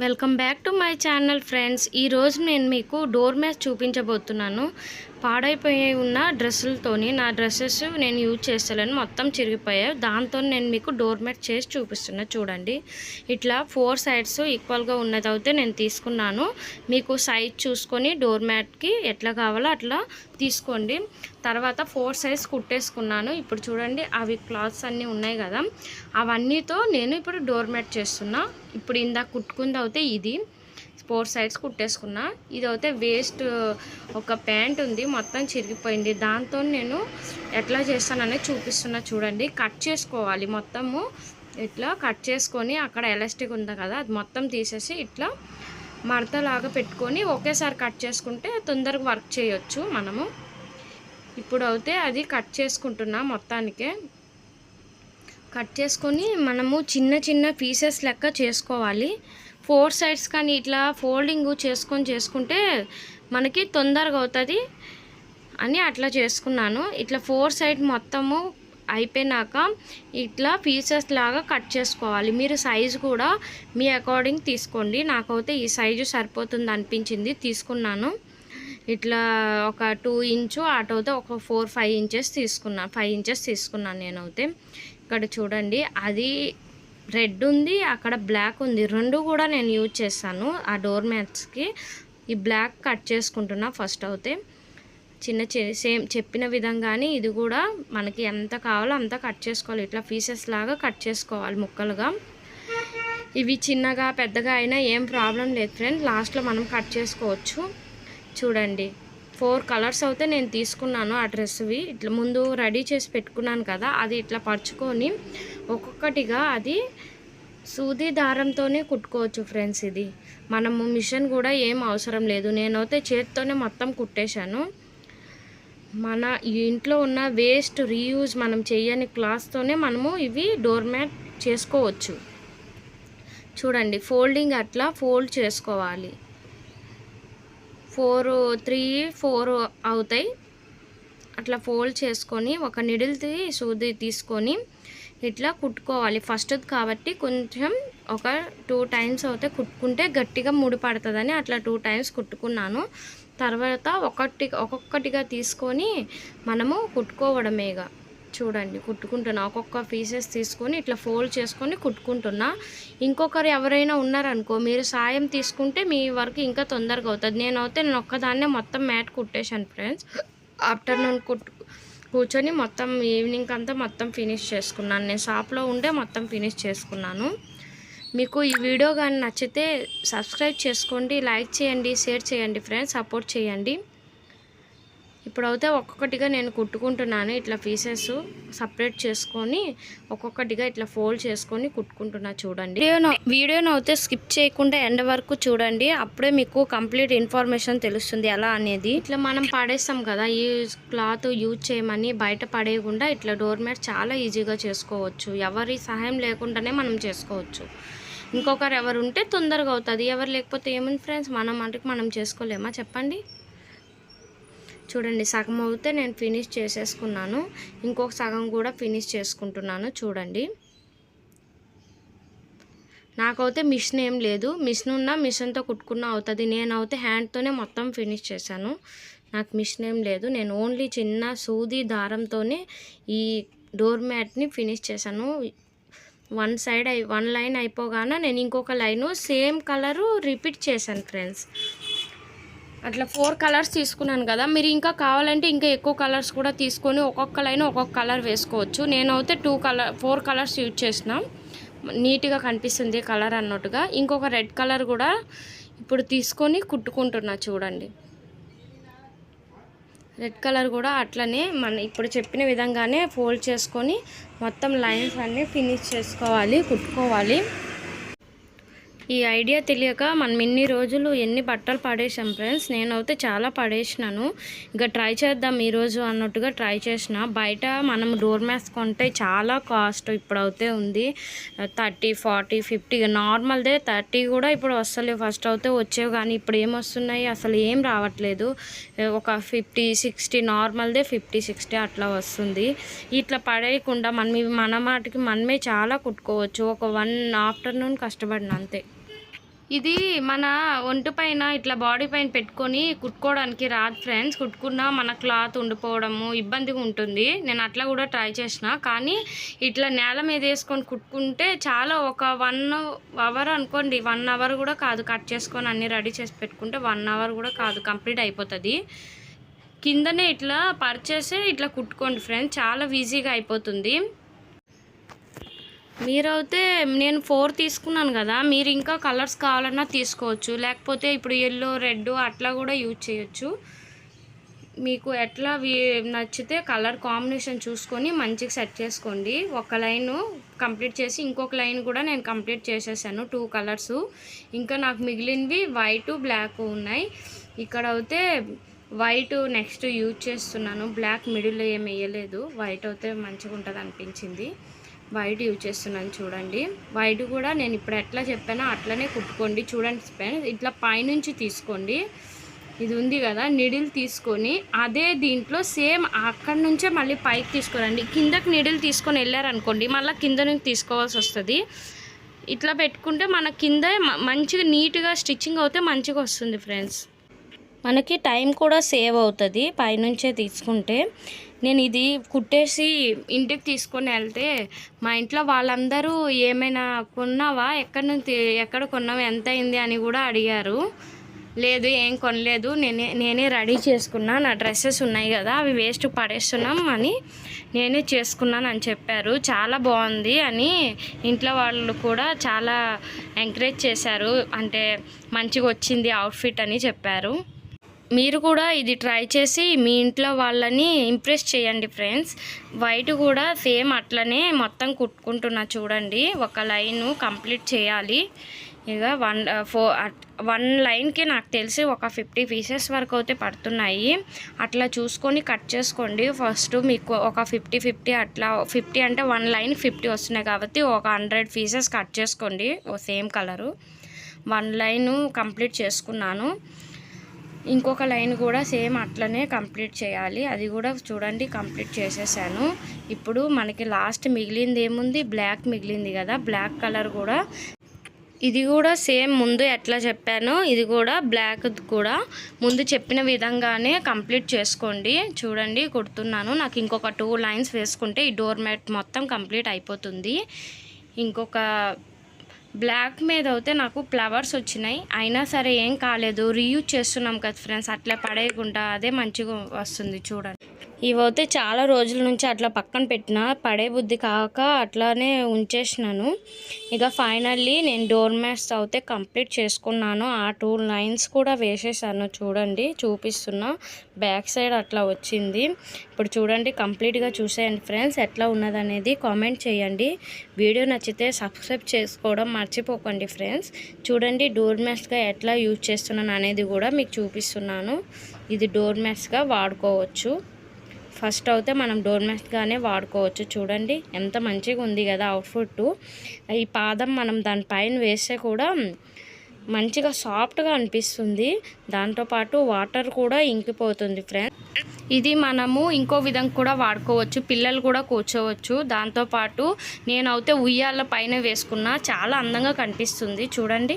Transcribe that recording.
Welcome back to my channel friends. ఈరోజు నేను మీకు డోర్ మ్యాచ్ చూపించబోతున్నాను. పాడైపోయి ఉన్న డ్రెస్సులతోని నా డ్రెస్సెస్ నేను యూజ్ చేస్తలేను మొత్తం చిరిగిపోయాయి. దాంతో నేను మీకు డోర్ మ్యాట్ చేసి చూపిస్తున్నా చూడండి. ఇట్లా ఫోర్ సైడ్స్ ఈక్వల్గా ఉన్నది అయితే నేను తీసుకున్నాను. మీకు సైజ్ చూసుకొని డోర్ మ్యాట్కి ఎట్లా కావాలో అట్లా తీసుకోండి. తర్వాత ఫోర్ సైజ్ కుట్టేసుకున్నాను. ఇప్పుడు చూడండి అవి క్లాత్స్ అన్నీ ఉన్నాయి కదా. అవన్నీతో నేను ఇప్పుడు డోర్ మ్యాట్ చేస్తున్నా. ఇప్పుడు ఇందాక కుట్టుకుంది అయితే ఇది. ఫోర్ సైడ్స్ కుట్టేసుకున్నా. ఇది అయితే వేస్ట్ ఒక ప్యాంట్ ఉంది మొత్తం చిరిగిపోయింది. దాంతో నేను ఎట్లా చేస్తానని చూపిస్తున్నా చూడండి. కట్ చేసుకోవాలి మొత్తము. ఇట్లా కట్ చేసుకొని అక్కడ ఎలాస్టిక్ ఉంది కదా అది మొత్తం తీసేసి ఇట్లా మడతలాగా పెట్టుకొని ఒకేసారి కట్ చేసుకుంటే తొందరగా వర్క్ చేయొచ్చు మనము. ఇప్పుడు అయితే అది కట్ చేసుకుంటున్నా మొత్తానికే. కట్ చేసుకొని మనము చిన్న చిన్న పీసెస్ లెక్క చేసుకోవాలి. ఫోర్ సైడ్స్ కానీ ఇట్లా ఫోల్డింగ్ చేసుకొని చేసుకుంటే మనకి తొందరగా అవుతుంది అని అట్లా చేసుకున్నాను. ఇట్లా ఫోర్ సైడ్ మొత్తము అయిపోయినాక ఇట్లా పీసెస్ లాగా కట్ చేసుకోవాలి. మీరు సైజు కూడా మీ అకార్డింగ్ తీసుకోండి. నాకైతే ఈ సైజు సరిపోతుంది అనిపించింది తీసుకున్నాను. ఇట్లా ఒక టూ ఇంచు అటైతే ఒక ఫోర్ ఫైవ్ ఇంచెస్ తీసుకున్నాను ఫైవ్ ఇంచెస్ తీసుకున్నాను నేనైతే. ఇక్కడ చూడండి అది రెడ్ ఉంది అక్కడ బ్లాక్ ఉంది. రెండు కూడా నేను యూజ్ చేస్తాను ఆ డోర్ మ్యాట్స్కి. ఈ బ్లాక్ కట్ చేసుకుంటున్నా ఫస్ట్ అయితే. చిన్న సేమ్ చెప్పిన విధంగానే ఇది కూడా మనకి ఎంత కావాలో అంత కట్ చేసుకోవాలి. ఇట్లా పీసెస్ లాగా కట్ చేసుకోవాలి ముక్కలుగా. ఇవి చిన్నగా పెద్దగా అయినా ఏం ప్రాబ్లం లేదు ఫ్రెండ్. లాస్ట్లో మనం కట్ చేసుకోవచ్చు. చూడండి. ఫోర్ కలర్స్ అయితే నేను తీసుకున్నాను ఆ డ్రెస్వి. ఇట్లా ముందు రెడీ చేసి పెట్టుకున్నాను కదా అది ఇట్లా పరుచుకొని ఒక్కొక్కటిగా అది సూది దారంతోనే కుట్టుకోవచ్చు ఫ్రెండ్స్ ఇది. మనము మిషన్ కూడా ఏం అవసరం లేదు. నేనైతే చేతితోనే మొత్తం కుట్టేశాను. మన ఇంట్లో ఉన్న వేస్ట్ రీయూజ్ మనం చేయని క్లాస్తోనే మనము ఇవి డోర్ మ్యాట్ చేసుకోవచ్చు. చూడండి ఫోల్డింగ్ అట్లా ఫోల్డ్ చేసుకోవాలి. ఫోర్ త్రీ ఫోర్ అవుతాయి. అట్లా ఫోల్డ్ చేసుకొని ఒక నిడిల్ది సూది తీసుకొని ఇట్లా కుట్టుకోవాలి. ఫస్ట్ కాబట్టి కొంచెం ఒక టూ టైమ్స్ అయితే కుట్టుకుంటే గట్టిగా ముడి పడుతుందని అట్లా టూ టైమ్స్ కుట్టుకున్నాను. తర్వాత ఒకటి ఒక్కొక్కటిగా తీసుకొని మనము కుట్టుకోవడమేగా చూడండి కుట్టుకుంటున్నా. ఒక్కొక్క పీసెస్ తీసుకొని ఇట్లా ఫోల్డ్ చేసుకొని కుట్టుకుంటున్నా. ఇంకొకరు ఎవరైనా ఉన్నారనుకో మీరు సాయం తీసుకుంటే మీ వరకు ఇంకా తొందరగా అవుతుంది. నేనైతే నేను ఒక్కదాన్నే మొత్తం మ్యాట్ కుట్టేశాను ఫ్రెండ్స్ ఆఫ్టర్నూన్ కుట్టు కూర్చొని మొత్తం ఈవినింగ్ అంతా మొత్తం ఫినిష్ చేసుకున్నాను. నేను షాప్లో ఉండే మొత్తం ఫినిష్ చేసుకున్నాను. మీకు ఈ వీడియో కానీ నచ్చితే సబ్స్క్రైబ్ చేసుకోండి లైక్ చేయండి షేర్ చేయండి ఫ్రెండ్స్ సపోర్ట్ చేయండి. ఇప్పుడైతే ఒక్కొక్కటిగా నేను కుట్టుకుంటున్నాను. ఇట్లా పీసెస్ సపరేట్ చేసుకొని ఒక్కొక్కటిగా ఇట్లా ఫోల్డ్ చేసుకొని కుట్టుకుంటున్నా చూడండి. వీడియోను వీడియోను అయితే స్కిప్ చేయకుండా ఎండ్ వరకు చూడండి. అప్పుడే మీకు కంప్లీట్ ఇన్ఫర్మేషన్ తెలుస్తుంది ఎలా అనేది. ఇట్లా మనం పడేస్తాం కదా ఈ క్లాత్ యూజ్ చేయమని బయట పడేయకుండా ఇట్లా డోర్ మ్యాట్ చాలా ఈజీగా చేసుకోవచ్చు. ఎవరి సహాయం లేకుండానే మనం చేసుకోవచ్చు. ఇంకొకరు ఎవరు ఉంటే తొందరగా అవుతుంది. ఎవరు లేకపోతే ఏముంది ఫ్రెండ్స్? మనం అంటే మనం చేసుకోలేమా? చెప్పండి. చూడండి సగం అయితే నేను ఫినిష్ చేసేసుకున్నాను. ఇంకొక సగం కూడా ఫినిష్ చేసుకుంటున్నాను చూడండి. నాకైతే మిషన్ ఏం లేదు. మిషన్ ఉన్న మిషన్తో కుట్టుకున్న అవుతుంది. నేనైతే హ్యాండ్తోనే మొత్తం ఫినిష్ చేశాను. నాకు మిషన్ ఏం లేదు. నేను ఓన్లీ చిన్న సూది దారంతోనే ఈ డోర్ మ్యాట్ని ఫినిష్ చేశాను. వన్ సైడ్ అయి వన్ లైన్ అయిపోగానే నేను ఇంకొక లైను సేమ్ కలరు రిపీట్ చేశాను ఫ్రెండ్స్ అట్లా ఫోర్ కలర్స్ తీసుకున్నాను కదా. మీరు ఇంకా కావాలంటే ఇంకా ఎక్కువ కలర్స్ కూడా తీసుకొని ఒక్కొక్క లైన్ ఒక్కొక్క కలర్ వేసుకోవచ్చు. నేనైతే two colour four colours use చేసిన. నీట్గా కనిపిస్తుంది కలర్ అన్నట్టుగా. ఇంకొక రెడ్ కలర్ కూడా ఇప్పుడు తీసుకొని కుట్టుకుంటున్నా చూడండి. రెడ్ కలర్ కూడా అట్లనే మన ఇప్పుడు చెప్పిన విధంగానే ఫోల్డ్ చేసుకొని మొత్తం లైన్స్ అన్నీ ఫినిష్ చేసుకోవాలి కుట్టుకోవాలి. ఈ ఐడియా తెలియక మనం ఇన్ని రోజులు ఎన్ని బట్టలు పడేసాం ఫ్రెండ్స్ నేనైతే చాలా పడేసినాను. ఇంకా ట్రై చేద్దాం ఈరోజు అన్నట్టుగా ట్రై చేసిన. బయట మనం డోర్ మ్యాట్స్ కొంటే చాలా కాస్ట్ ఇప్పుడైతే ఉంది. థర్టీ ఫార్టీ ఫిఫ్టీ నార్మల్దే థర్టీ కూడా ఇప్పుడు వస్తలేవు ఫస్ట్ అయితే వచ్చేవి కానీ ఇప్పుడు ఏం వస్తున్నాయి అసలు ఏం రావట్లేదు. ఒక ఫిఫ్టీ సిక్స్టీ నార్మల్దే ఫిఫ్టీ సిక్స్టీ అట్లా వస్తుంది. ఇట్లా పడేయకుండా మనం మన మాటికి మనమే చాలా కుట్టుకోవచ్చు. ఒక వన్ ఆఫ్టర్నూన్ కష్టపడిన అంతే. ఇది మన ఒంటి పైన ఇట్లా బాడీ పైన పెట్టుకొని కుట్టుకోవడానికి రాదు ఫ్రెండ్స్. కుట్టుకున్నా మన క్లాత్ ఉండిపోవడము ఇబ్బందిగా ఉంటుంది. నేను అట్లా కూడా ట్రై చేసిన. కానీ ఇట్లా నేల మీద వేసుకొని కుట్టుకుంటే చాలా ఒక వన్ అవర్ అనుకోండి వన్ అవర్ కూడా కాదు. కట్ చేసుకొని అన్ని రెడీ చేసి పెట్టుకుంటే వన్ అవర్ కూడా కాదు. కంప్లీట్ అయిపోతుంది. కిందనే ఇట్లా పరిచేసి ఇట్లా కుట్టుకోండి ఫ్రెండ్స్. చాలా ఈజీగా అయిపోతుంది. మీరైతే నేను ఫోర్ తీసుకున్నాను కదా మీరు ఇంకా కలర్స్ కావాలన్నా తీసుకోవచ్చు. లేకపోతే ఇప్పుడు ఎల్లో రెడ్ అట్లా కూడా యూజ్ చేయొచ్చు. మీకు ఎట్లా నచ్చితే కలర్ కాంబినేషన్ చూసుకొని మంచిగా సెట్ చేసుకోండి. ఒక లైన్ కంప్లీట్ చేసి ఇంకొక లైన్ కూడా నేను కంప్లీట్ చేసేసాను టూ కలర్స్ ఇంకా నాకు మిగిలినవి వైట్ బ్లాక్ ఉన్నాయి. ఇక్కడ అయితే వైట్ నెక్స్ట్ యూజ్ చేస్తున్నాను. బ్లాక్ మిడిల్ ఏం వేయలేదు. వైట్ అయితే మంచిగా ఉంటుంది అనిపించింది వైట్ యూజ్ చేస్తున్నాను చూడండి. వైట్ కూడా నేను ఇప్పుడు ఎట్లా చెప్పానో అట్లనే కుట్టుకోండి. చూడండి స్పెన్ ఇట్లా పైనుంచి తీసుకోండి. ఇది ఉంది కదా నిడిల్ తీసుకొని అదే దీంట్లో సేమ్ అక్కడి నుంచే మళ్ళీ పైకి తీసుకురండి. కిందకి నిడిల్ తీసుకొని వెళ్ళారనుకోండి మళ్ళీ కింద నుంచి తీసుకోవాల్సి వస్తుంది. ఇట్లా పెట్టుకుంటే మన కింద మంచిగా నీట్గా స్టిచ్చింగ్ అవుతే మంచిగా వస్తుంది ఫ్రెండ్స్. మనకి టైం కూడా సేవ్ అవుతుంది పైనుంచే తీసుకుంటే. నేను ఇది కుట్టేసి ఇంటికి తీసుకొని వెళ్తే మా ఇంట్లో వాళ్ళందరూ ఏమైనా కొన్నావా? ఎక్కడ నుంచి ఎక్కడ కొన్నావు? ఎంత అయింది అని కూడా అడిగారు. లేదు ఏం కొనలేదు. నేనే నేనే రెడీ చేసుకున్నా. నా డ్రెస్సెస్ ఉన్నాయి కదా అవి వేస్ట్ పడేస్తున్నాం అని నేనే చేసుకున్నాను అని చెప్పారు. చాలా బాగుంది అని ఇంట్లో వాళ్ళు కూడా చాలా ఎంకరేజ్ చేశారు. అంటే మంచిగా వచ్చింది అవుట్ఫిట్ అని చెప్పారు. మీరు కూడా ఇది ట్రై చేసి మీ ఇంట్లో వాళ్ళని ఇంప్రెస్ చేయండి ఫ్రెండ్స్. వైట్ కూడా సేమ్ అట్లనే మొత్తం కుట్టుకుంటున్నా చూడండి. ఒక లైన్ కంప్లీట్ చేయాలి. ఇక వన్ ఫోర్ వన్ లైన్కి నాకు తెలిసి ఒక ఫిఫ్టీ పీసెస్ వరకు అయితే పడుతున్నాయి. అట్లా చూసుకొని కట్ చేసుకోండి. ఫస్ట్ మీకు ఒక ఫిఫ్టీ ఫిఫ్టీ అట్లా ఫిఫ్టీ అంటే వన్ లైన్ ఫిఫ్టీ వస్తున్నాయి కాబట్టి ఒక హండ్రెడ్ పీసెస్ కట్ చేసుకోండి. ఓ same colour. One line complete చేసుకున్నాను. ఇంకొక లైన్ కూడా సేమ్ అట్లనే కంప్లీట్ చేయాలి. అది కూడా చూడండి కంప్లీట్ చేసేసాను. ఇప్పుడు మనకి లాస్ట్ మిగిలింది ఏముంది? బ్లాక్ మిగిలింది కదా బ్లాక్ కలర్ కూడా. ఇది కూడా సేమ్ ముందు ఎట్లా చెప్పానో ఇది కూడా బ్లాక్ కూడా. ముందు చెప్పిన విధంగానే కంప్లీట్ చేసుకోండి. చూడండి కుడుతున్నాను. నాకు ఇంకొక టూ లైన్స్ వేసుకుంటే ఈ డోర్ మ్యాట్ మొత్తం కంప్లీట్ అయిపోతుంది. ఇంకొక బ్లాక్ మీద అయితే నాకు ఫ్లవర్స్ వచ్చినాయి. అయినా సరే ఏం కాలేదు. రీయూజ్ చేస్తున్నాం కదా ఫ్రెండ్స్. అట్లా పడేయకుండా అదే మంచిగా వస్తుంది చూడండి. ఇవైతే చాలా రోజుల నుంచి అట్లా పక్కన పెట్టిన పడే బుద్ధి కాక అట్లానే ఉంచేసినాను. ఇక ఫైనల్లీ నేను డోర్ మ్యాట్స్ అయితే కంప్లీట్ చేసుకున్నాను. ఆ టూ లైన్స్ కూడా వేసేసాను చూడండి చూపిస్తున్నా. బ్యాక్ సైడ్ అట్లా వచ్చింది. ఇప్పుడు చూడండి కంప్లీట్గా చూసేయండి ఫ్రెండ్స్ ఎట్లా ఉన్నదనేది కామెంట్ చేయండి. వీడియో నచ్చితే సబ్స్క్రైబ్ చేసుకోవడం మర్చిపోకండి ఫ్రెండ్స్. చూడండి డోర్ మ్యాట్స్గా ఎట్లా యూజ్ చేస్తున్నాను అనేది కూడా మీకు చూపిస్తున్నాను. ఇది డోర్ మ్యాట్స్గా వాడుకోవచ్చు. ఫస్ట్ అయితే మనం డోర్ మ్యాట్గానే వాడుకోవచ్చు. చూడండి ఎంత మంచిగా ఉంది కదా అవుట్ఫుట్ ఈ పాదం మనం దానిపైన వేస్తే కూడా మంచిగా సాఫ్ట్గా అనిపిస్తుంది. దాంతోపాటు వాటర్ కూడా ఇంకిపోతుంది ఫ్రెండ్ ఇది మనము ఇంకో విధంగా కూడా వాడుకోవచ్చు. పిల్లలు కూడా కూర్చోవచ్చు. దాంతోపాటు నేనైతే ఉయ్యాల పైన వేసుకున్నా చాలా అందంగా కనిపిస్తుంది. చూడండి.